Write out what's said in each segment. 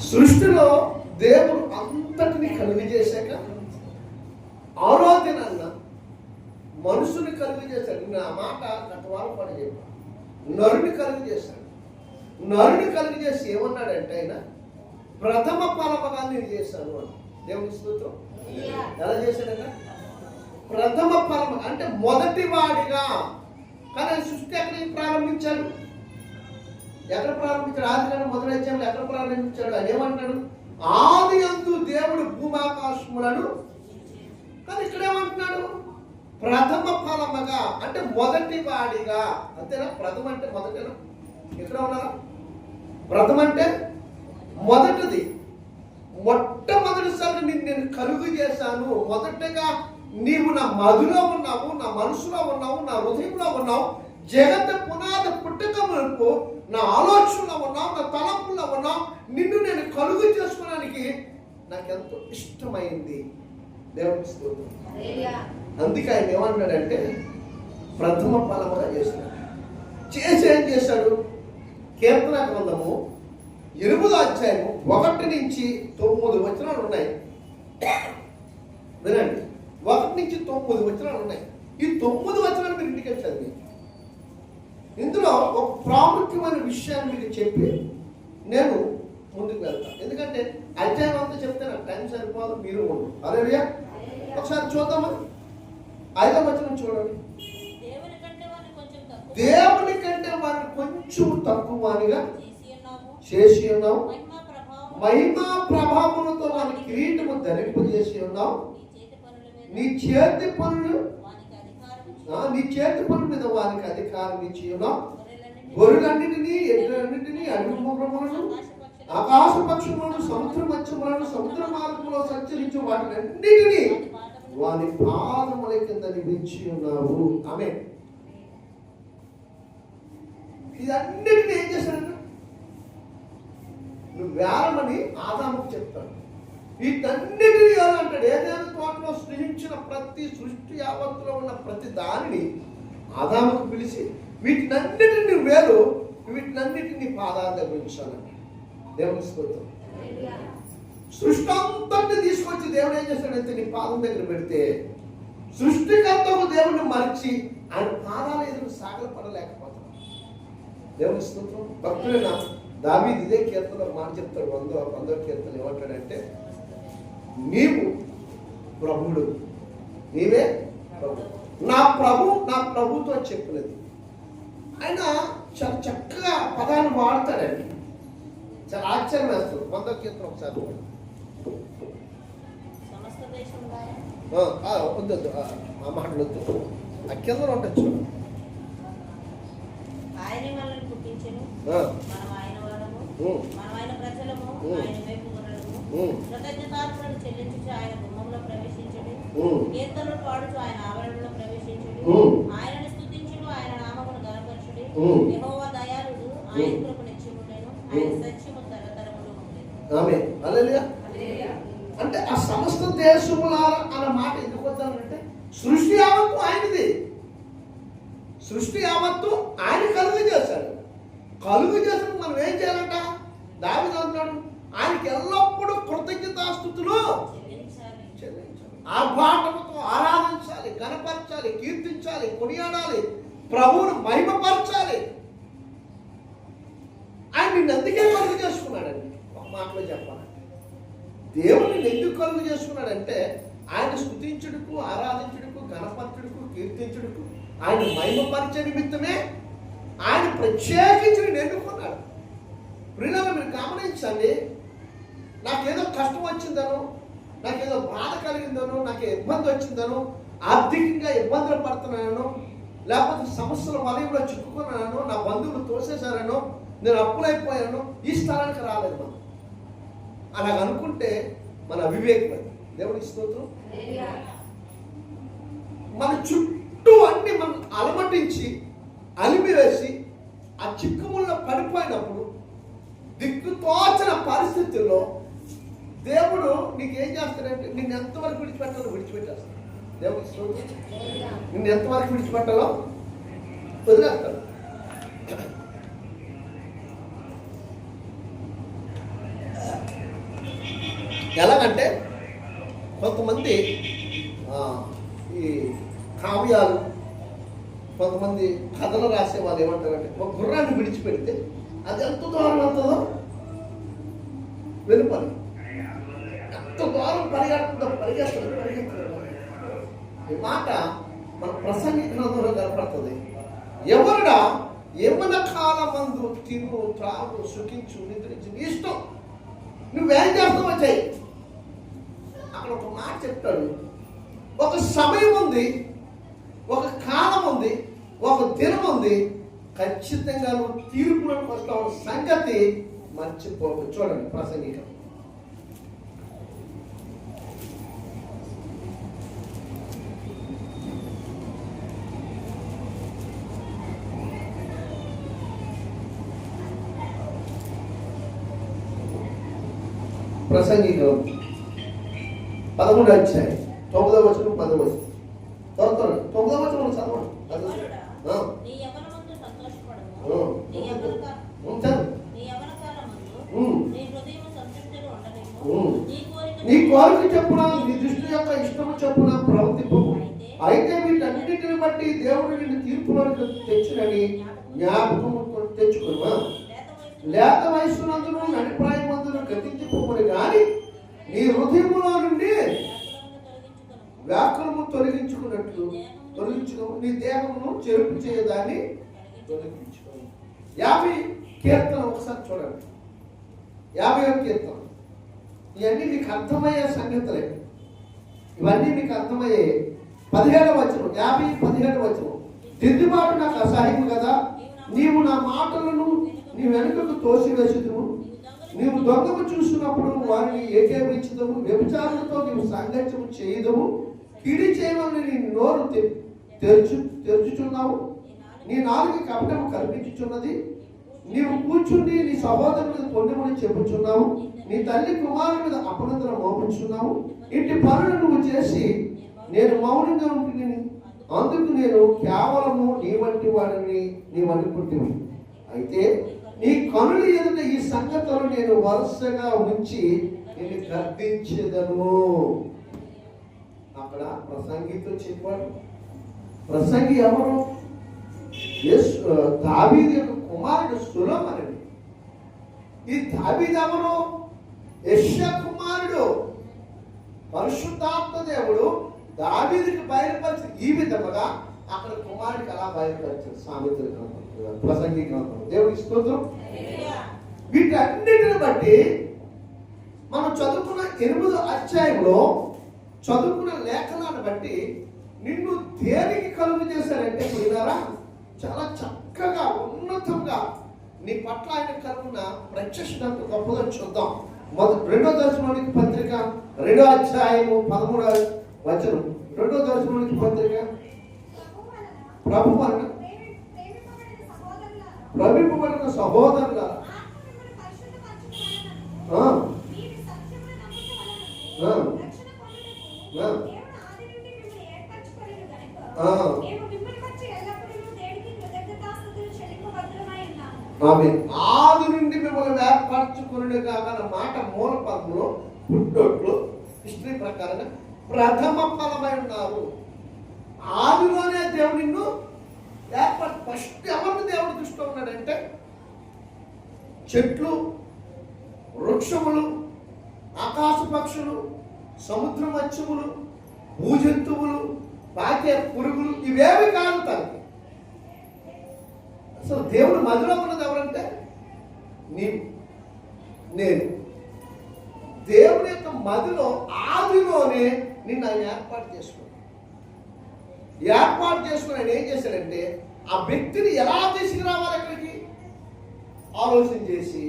సృష్టిలో దేవుడు అంతటిని కలుగు చేశాక ఆరో దినాన్న మనుషుని కలుగు చేశాడు. నా మాట గతవారం పని చెప్పాను నరుని కలుగు చేశాడు. నరుని కలుగు చేసి ఏమన్నాడంటే ఆయన ప్రథమ ఫలముగా నేను చేశాను అని. దేవుని స్తోత్రం. ఎలా చేశాడట? ప్రథమ ఫలం అంటే మొదటి వాడిగా. కానీ సృష్టి ఎక్కడికి ప్రారంభించాడు? ఎక్కడ ప్రారంభించాడు? ఆది కాలం మొదలైచ్చాడు ఎక్కడ ప్రారంభించాడు? ఆయన ఏమంటాడు? ఆది అందు దేవుడు భూమాకాశములను కానీ ఇక్కడ ఏమంటున్నాడు ప్రథమ ఫలముగా అంటే మొదటి వాడిగా. అంతేనా? ప్రథమ అంటే మొదటేనా? ఇక్కడ ఉన్నారా? ప్రథమ అంటే మొదటిది. మొట్టమొదటిసారి నేను నేను కలుగు చేశాను. మొదటగా నీవు నా మధులో ఉన్నావు నా మనసులో ఉన్నావు నా హృదయంలో ఉన్నావు. జగత్ పునాది పుట్టక వరకు నా ఆలోచనలో ఉన్నావు నా తలంపులో ఉన్నావు నిన్ను నేను కలుగు చేసుకోవడానికి నాకెంతో ఇష్టమైంది. దేవుని స్తోత్రం. అందుకే ఆయన ఏమన్నాడంటే ప్రథమ ఫలముగా చేసినాడు చేసి ఏం చేశాడు? కీర్తన గ్రంథము ఎనిమిదో అధ్యాయము ఒకటి నుంచి తొమ్మిది వచనాలు ఉన్నాయి. వినండి. ఒకటి నుంచి తొమ్మిది వచనాలు ఉన్నాయి. ఈ తొమ్మిది వచనాలు మీరు ఇంటికి చదివి ఇందులో ఒక ప్రాముఖ్యమైన విషయాన్ని మీకు చెప్పి నేను ముందుకు వెళ్తాను ఎందుకంటే అధ్యాయం అంతా చెప్తే నాకు టైం సరిపోదు మీరు ఉండు. అరే ఒకసారి చూద్దామా ఐదో వచనం చూడండి. దేవుని కంటే వారిని కొంచెం తక్కువ. వానిగా చేసి ఉన్నావు మహిమ ప్రభావం. మహిమా ప్రభావములతో వాని కిరీటము ధరింపజేసి ఉన్నావు నీ చేతి పనుల నీ చేతి పనుల మీద వారికి అధికారం ఇచ్చి ఉన్నాం గొర్రెలన్నిటినీ, గొర్రెలన్నిటినీ ఎద్దులన్నిటినీ ఆకాశ పక్షములను సముద్ర మత్స్యములను సముద్ర మార్గంలో సంచరించు వాటినన్నిటినీ వాటి వాని పాదముల కింద నిలిచి ఉన్నావు ఆమె ఇదన్నిటిని ఏం చేశాడు నువ్వు వేరమని ఆదాముకు చెప్తాడు వీటన్నిటిని అంటాడు. ఏదైనా తోటలో సృష్టించిన ప్రతి సృష్టి యావత్తులో ఉన్న ప్రతి దానిని ఆదాముకు పిలిచి వీటినన్నిటిని వేరు వీటినన్నిటిని పాదాల దగ్గర ఉంచాలండి దేవుని స్తోత్రం. సృష్టి అంతటిని తీసుకొచ్చి దేవుడు ఏం చేస్తాడంటే నీ పాదం దగ్గర పెడితే సృష్టికర్తకు దేవుడిని మరిచి ఆయన పాదాల ఎదురు సాగల పడలేకపోతాం దేవుని స్తోత్రం. భక్తులైన దావీదు ఇదే కీర్తన మాట చెప్తాడు. వందో వందో కీర్తన ఏమంటాడంటే నీవు ప్రభుడు. నీవే ప్రభు. నా ప్రభు నా ప్రభుతో చెప్పినది. ఆయన చాలా చక్కగా పదాన్ని వాడతాడండి. చాలా ఆశ్చర్యం వేస్తుంది. వందో కీర్తన ఒకసారి వద్దు ఆ, మాటలు వద్దు. ఆ కింద చూడు ఆయనే ఆయన ఆయన. ఆయన కృతజ్ఞతార్పణలు చెల్లించుచు ఆయన గుమ్మంలో ప్రవేశించడు. ఉమ్, కీర్తనలు పాడుచు ఆయన ఆవరణలో ప్రవేశించడు. ఉమ్. ఆయనను స్తుతించుడు ఆయన నామమును గనపరచుడు. ఉమ్. యెహోవా దయాళుడు ఆయన ఉమ్. కృప నిత్యముండెను ఆయన ఉమ్. సత్యము తరతరములు ఉండేను. ఆమె హల్లెలూయా. అంటే ఆ సమస్త దేశముల అన్న మాట ఎందుకు వద్దానంటే సృష్టి యావత్తు ఆయనది. సృష్టి యావత్తు ఆయన కలుగు చేశాడు కలుగు చేసిన మనం ఏం చేయాలంట? దావిది అంటున్నాడు ఆయనకి ఎల్లప్పుడూ కృతజ్ఞతాస్థుతులు ఆర్భాటముతో ఆరాధించాలి కనపరచాలి కీర్తించాలి కొనియాడాలి ప్రభువును మహిమపరచాలి. ఆయన నిన్ను అందుకే కలుగు చేసుకున్నాడండి? ఒక మాటలో చెప్పాలంటే. దేవుడు నిన్ను ఎందుకు కలుగు చేసుకున్నాడంటే ఆయన స్థుతించుడుకు ఆరాధించుడుకు గణపరచుడుకు కీర్తించుడుకు ఆయన మహిమపరిచే నిమిత్తమే ఆయన ప్రత్యేకించి ఎన్నుకున్నాడు ప్రియులను మీరు గమనించండి నాకేదో కష్టం వచ్చిందనో నాకేదో బాధ కలిగిందనో నాకు ఇబ్బంది వచ్చిందనో ఆర్థికంగా ఇబ్బందులు పడుతున్నానో లేకపోతే సమస్యల వలయంలో చిక్కుకున్నానో నా బంధువులు తోసేశారనో నేను అప్పులైపోయాను ఈ స్థలానికి రాలేదు మనం. అలా అనుకుంటే మన అవివేకం దేవుడి స్తోత్రం. మన చుట్టూ అన్ని మనం అలమటించి అలిమివేసి ఆ చిక్కుముల్లో పడిపోయినప్పుడు దిక్కుతోచిన పరిస్థితుల్లో దేవుడు నీకు ఏం చేస్తాడంటే నిన్ను ఎంతవరకు విడిచిపెట్టాలో విడిచిపెట్టేస్తాడు. దేవుడు స్తోత్రం నిన్ను ఎంతవరకు విడిచిపెట్టాలో వదిలేస్తాడు. ఎలాగంటే కొంతమంది ఈ కావ్యాలు కొంతమంది కథలు రాసే వాళ్ళు ఏమంటారంటే ఒక గుర్రాన్ని విడిచిపెడితే అది ఎంత దూరం అవుతుందో? వెలుపలి ఎంత దూరం పరిగెడుతుందో పరిగెత్తదు పరిగెత్తదు ఈ మాట మన ప్రసంగి గ్రంథంలో కనపడుతుంది. ఎవరుడా యమన కాలమందు తిను త్రాగు సుఖించు నిద్రించు నీ ఇష్టం. నువ్వేం చేస్తావు వచ్చాయి అక్కడ ఒక మాట చెప్తాడు. ఒక సమయం ఉంది ఒక కాలం ఉంది ఒక దినం ఉంది. ఖచ్చితంగా నువ్వు తీర్పులకు వస్తావు సంగతి మర్చిపోకు. చూడండి ప్రసంగికం ప్రసంగికం పదమూడు వచ్చాయి తొమ్మిదవ వచనం పదవ వచనం చదువుతాను తొమ్మిదవ వచనం చదవండి కుమారుడా, ఆ. నీ యవ్వనమందు సంతోషపడము. ఆ. నీ యవ్వన కా- ఉం, చదువు నీ యవ్వన కాలమందు ఉం. నీ హృదయము సంతృప్తిగా ఉండలేము. ఉం. నీ కోరిక నీ కోరిక చెప్పున నీ దృష్టి యొక్క ఇష్టము చెప్పున ప్రవర్తింపు అయితే వీటన్నిటిని బట్టి దేవుడు నిన్ను తీర్పులోకి తెచ్చినని జ్ఞాపకము తెచ్చుకున్నా లేత వయస్సు లేత వయస్సునందును నడిప్రాయమందును వ్యాకులము తొలగించుకున్నట్లు తొలగించుకో నీ దేహమును చెరుపు చేయదాన్ని తొలగించుకో. యాభై కీర్తన ఒకసారి చూడండి. యాభై కీర్తన ఇవన్నీ మీకు అర్థమయ్యే సంగతులే. ఇవన్నీ మీకు అర్థమయ్యే పదిహేడు వచనం యాభై పదిహేడు వచనం. దిద్దుబాటు నాకు అసహ్యం కదా. నీవు నా మాటలను నీ వెనుకకు తోసివేసుదువు. నీవు దొంగకు చూసినప్పుడు వారిని ఏకేపించదము వ్యభిచారులతో నీవు సాంగత్యము చేయదము కిడి చేయమని నీ నోరు తె- తెరుచు తెరుచుచున్నావు. నీ నాలుగు కపటం కల్పించుచున్నది. నీవు కూర్చుండి నీ సహోదరు మీద పొందమని చెప్పుచున్నావు. నీ తల్లి కుమారుని మీద అపనందన మోపించున్నావు. ఇంటి పనులు నువ్వు చేసి నేను మౌనంగా ఉంటుంది అందుకు నేను కేవలము నీ వంటి వాడిని నీవు అనుకుంటున్నాను అయితే నీ కనుల ఎదుట ఈ సంగతులు నేను వరుసగా ఉంచి నేను గర్దించేదను అక్కడ ప్రసంగితో చెప్పాడు. ప్రసంగి ఎవరు? యేసు యొక్క కుమారుడు సులోమనుడు. ఈ దావీదు ఎవరు? యశ్వ కుమారుడు. పరిశుద్ధాత్మ దేవుడు. దావీదికి బయలుపరిచి ఈ విధముగా అక్కడ కుమారుడికి అలా బయలుపరిచారు సామెతల గ్రంథం ప్రసంగి గ్రంథం. దేవుడికి స్తోత్రం. వీటన్నిటిని బట్టి మనం చదువుకున్న ఎనిమిదో అధ్యాయంలో చదువుకున్న లేఖనాన్ని బట్టి నిన్ను దేనికి కలుగు చేశారంటే విన్నారా చాలా చక్కగా ఉన్నతంగా నీ పట్ల ఆయన కలుగున ప్రత్యక్షత గొప్పగా చూద్దాం. మొదటి రెండో దర్శనానికి పత్రిక రెండో అధ్యాయము పదమూడవ వచనం. రెండో దర్శనానికి పత్రిక. ప్రభు వలన ప్రభింపబడిన సహోదరుల ఆ. ఆమె ఆది నుండి మిమ్మల్ని ఏర్పరచుకుని కాక మాట మూల పదంలో పుట్టొట్లు హిస్టరీ ప్రకారంగా ప్రథమ ఫలమై ఉన్నారు. ఆదిలోనే దేవుడు నిన్ను ఏర్పరచు ఫస్ట్ ఎవరిని దేవుడు దృష్టిలో ఉన్నాడంటే చెట్లు వృక్షములు ఆకాశ పక్షులు సముద్ర మత్స్యములు భూజంతువులు పాకే పురుగులు ఇవేవి కాదు తనకి. అసలు దేవుడు మదిలో ఉన్నది ఎవరంటే నీ నేను. దేవుని యొక్క మదిలో ఆదిలోనే నిన్ను ఆయన ఏర్పాటు చేసుకున్నాను ఏర్పాటు చేసుకుని ఆయన ఏం చేశాడంటే ఆ వ్యక్తిని ఎలా తీసుకురావాలి అక్కడికి? ఆలోచన చేసి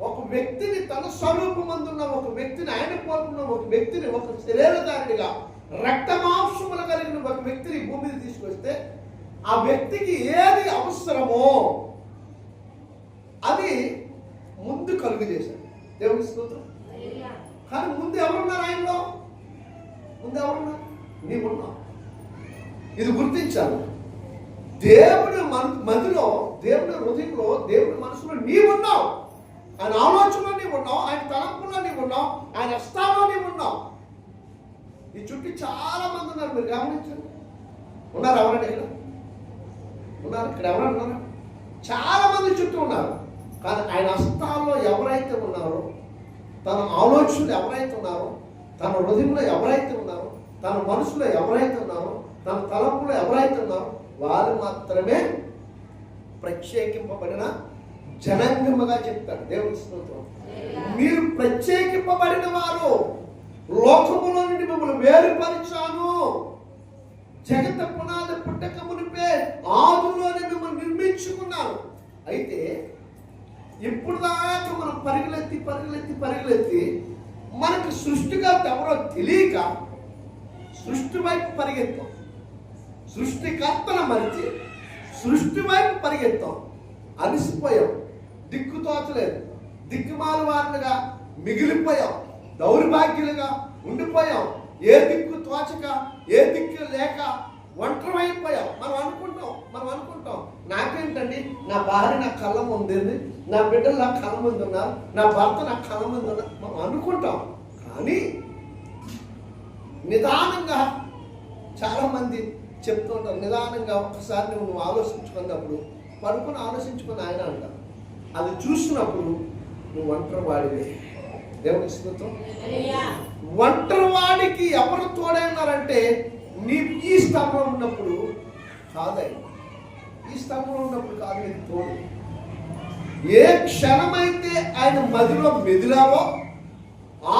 ఒక వ్యక్తిని తన స్వరూపమందున్న ఒక వ్యక్తిని ఆయన పోలుకున్న ఒక వ్యక్తిని ఒక శరీరధారిగా రక్తమాంసములు కలిగిన ఒక వ్యక్తిని భూమి మీద తీసుకొస్తే ఆ వ్యక్తికి ఏది అవసరమో అది ముందు కలుగు చేశాడు. దేవుని స్తోత్రం. కానీ ముందు ఎవరున్నారు ఆయనలో? ముందు ఎవరున్నారు? నీవున్నావు. ఇది గుర్తించాలి. దేవుడు మన మదిలో దేవుడి హృదయంలో దేవుడి మనసులో నీవున్నావు. ఆయన ఆలోచనలో నీవు ఉన్నావు ఆయన తలంపులో నీవు ఉన్నావు ఆయన హస్తాలో నీవు ఉన్నావు. ఈ చుట్టూ చాలా మంది ఉన్నారు మీరు గమనించండి. ఉన్నారు ఎవరండి ఇక్కడ? ఉన్నారు ఇక్కడ ఎవరు ఉన్నారు? చాలా మంది చుట్టూ ఉన్నారు. కానీ ఆయన హస్తాల్లో ఎవరైతే ఉన్నారో తన ఆలోచనలు ఎవరైతే ఉన్నారో తన హృదయంలో ఎవరైతే ఉన్నారో తన మనసులో ఎవరైతే ఉన్నారో తన తలంపులో ఎవరైతే ఉన్నారో వారు మాత్రమే ప్రత్యేకింపబడిన జనాంగముగా చెప్తాడు. దేవుని స్తోత్రం. మీరు ప్రత్యేకింపబడిన వారు లోకములో నుండి మిమ్మల్ని వేరుపరిచాను. జగత పునాది పుట్టక మునిపే ఆదులోనే మిమ్మల్ని నిర్మించుకున్నాను. అయితే ఇప్పుడు దాకా మనం పరిగెలెత్తి పరిగెలెత్తి పరిగెలెత్తి మనకు సృష్టికర్త ఎవరో తెలియక సృష్టి వైపు పరిగెత్తాం. సృష్టికర్తను మరిచి సృష్టి వైపు పరిగెత్తాం. అలసిపోయాం. దిక్కు తోచలేదు. దిక్కుమాలు వారులుగా మిగిలిపోయాం. దౌర్భాగ్యులుగా ఉండిపోయాం. ఏ దిక్కు తోచక ఏ దిక్కు లేక ఒంటరి అయిపోయాం మనం అనుకుంటాం మనం అనుకుంటాం. నాకేంటండి? నా భార్య నా కళ్ళ ముందు నా బిడ్డలు నా కళ్ళ ముందు ఉన్నారు నా భర్త నా కళ్ళ ముందు ఉన్నారు మనం అనుకుంటాం. కానీ నిదానంగా చాలా మంది నిదానంగా ఒక్కసారి నువ్వు నువ్వు ఆలోచించుకున్నప్పుడు పడుకుని ఆలోచించుకుని ఆయన అంటారు. అది చూసినప్పుడు నువ్వు ఒంటరి వాడివే దేవుని. ఒంటరి వాడికి ఎవరు తోడైనారంటే నీ ఈ స్తంభం ఉన్నప్పుడు కాదై. ఈ స్తంభంలో ఉన్నప్పుడు కాదు నీకు తోడు. ఏ క్షణమైతే ఆయన మదిలో మెదిలావో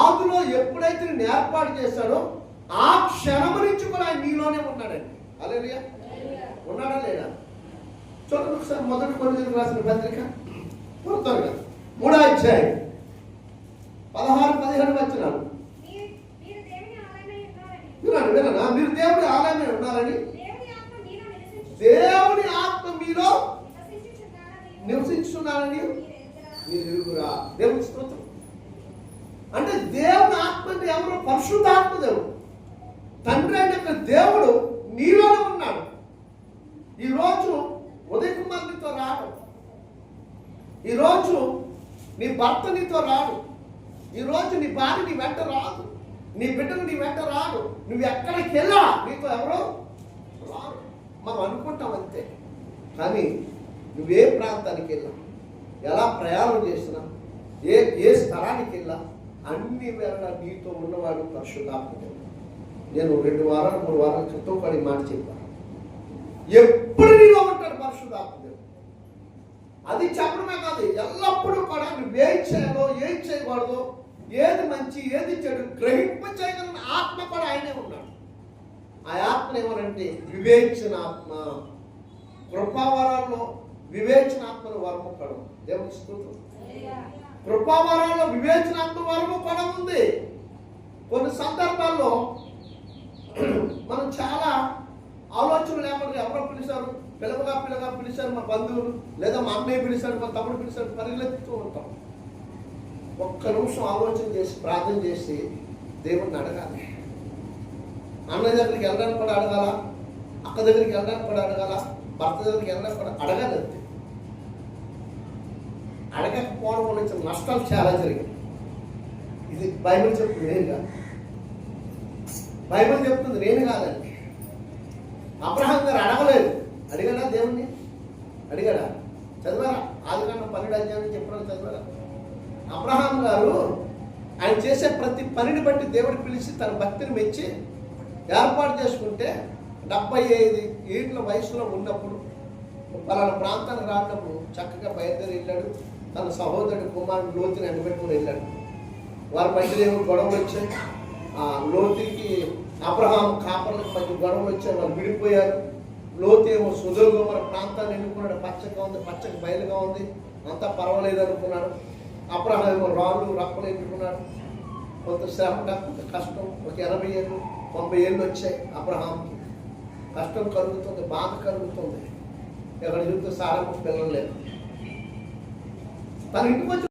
ఆదులో ఎప్పుడైతే నేను ఏర్పాటు చేశాడో ఆ క్షణం నుంచి కూడా ఆయన నీలోనే ఉన్నాడండి. అలేరియా ఉన్నాడా లేదా చూడండి ఒకసారి మొదటి కొరింథీయులకు రాసిన పత్రిక. పూర్తగా మూడో అధ్యాయం పదహారు పదిహేడు వచ్చినాడు మీరు మీరు దేవుని ఆలయమై ఉన్నారని వినండి విననా మీరు దేవుడి ఆలయమే ఉన్నారని దేవుని ఆత్మ మీలో నివసించు దేవుని ఆత్మ మీలో నివసించుచున్నాడని నివసించున్నారని మీరు ఎరుగరా? మీరు ఎరుగురా దేవుని స్తోత్రం అంటే దేవుని ఆత్మ అంటే ఎవరు పరిశుద్ధాత్మ దేవుడు తండ్రి అయిన యొక్క దేవుడు నీలోనే ఉన్నాడు ఈరోజు ఉదయ కుమార్ నీతో రాడు ఈరోజు నీ భర్త నీతో రాడు. ఈరోజు నీ భార్య నీ వెంట రాదు. నీ బిడ్డలు నీ వెంట రాడు. నువ్వు ఎక్కడికి వెళ్ళా నీతో ఎవరు రారు. మనం అనుకుంటాం అంతే. కానీ నువ్వే ప్రాంతానికి వెళ్ళా ఎలా ప్రయాణం చేసినా ఏ ఏ స్థలానికి వెళ్ళా అన్ని వేళ నీతో ఉన్నవాడు పరిశుద్ధాత్మ నేను రెండు వారాలు మూడు వారాల క్రితం పడి మాట చెప్పాను. ఎప్పుడు నీలో ఉంటాడు పరిశుద్ధాత్మ? అది చెప్పడమే కాదు ఎల్లప్పుడూ కూడా నువ్వు ఏం చేయాలో ఏం చేయకూడదు ఏది మంచి ఏది చెడు గ్రహింప చేయగలిగిన ఆత్మ కూడా ఆయనే ఉన్నాడు. ఆ ఆత్మ ఏమనంటే వివేచన ఆత్మ కృపావరాల్లో వివేచనాత్మను వరము పడము దేవుని స్తోత్రం. కృపావరాల్లో వివేచనాత్మ వరము కూడా ఉంది. కొన్ని సందర్భాల్లో మనం చాలా ఎవరో పిలిచారు పిల్లగా పిల్లగా పిలిచారు మా బంధువులు లేదా మా అన్నయ్య పిలిచాడు మా తమ్ముడు పిలిచాడు పరిగెత్తుతూ ఉంటాం. ఒక్క నిమిషం ఆలోచన చేసి ప్రార్థన చేసి దేవుణ్ణి అడగాలి. అన్నయ్య దగ్గరికి వెళ్ళడానికి కూడా అడగాల? అక్క దగ్గరికి వెళ్ళడానికి కూడా అడగాల? భర్త దగ్గరికి వెళ్ళడానికి కూడా అడగాలి అంతే. అడగకపోవడం నుంచి నష్టాలు చాలా జరిగాయి. ఇది బైబిల్ చెప్తుంది నేను కాదు. బైబిల్ చెప్తుంది నేను కాదండి. అబ్రహాం గారు అడగలేదు. అడిగాడా దేవుణ్ణి? అడిగాడా? చదివారా? ఆదికాండం పన్నెండు అధ్యాయం చెప్పడం చదివారా? అబ్రహాం గారు ఆయన చేసే ప్రతి పనిని బట్టి దేవుడు పిలిచి తన భక్తిని మెచ్చి ఏర్పాటు చేసుకుంటే డెబ్బై ఐదు ఏళ్ళ వయసులో ఉన్నప్పుడు పలానా ప్రాంతానికి రానప్పుడు చక్కగా బయలుదేరి వెళ్ళాడు. తన సహోదరుడు కుమారుడు లోతుని అడ్డుపెట్టుకుని వెళ్ళాడు. వారి మధ్యలో ఏమో గొడవలు వచ్చాయి. లోతుకి అబ్రహాం కాపర్లకు మధ్య గొడవలు వచ్చారు వాళ్ళు విడిపోయారు. లోతేమో ఏమో సుధోగోమర ప్రాంతాన్ని ఎన్నుకున్నాడు. పచ్చగా ఉంది పచ్చగా బయలుగా ఉంది. అంతా పర్వాలేదు అనుకున్నాడు. అబ్రహాం ఏమో రాళ్ళు రప్పలు ఎన్నుకున్నాడు కొంత శ్రమ కొంత కష్టం. ఒక ఎనభై ఏళ్ళు తొంభై ఏళ్ళు వచ్చాయి అబ్రహాంకి. కష్టం కలుగుతుంది బాధ కలుగుతుంది. ఎక్కడ చూస్తే సారా పిల్లలు లేదు తన ఇంటికి వచ్చి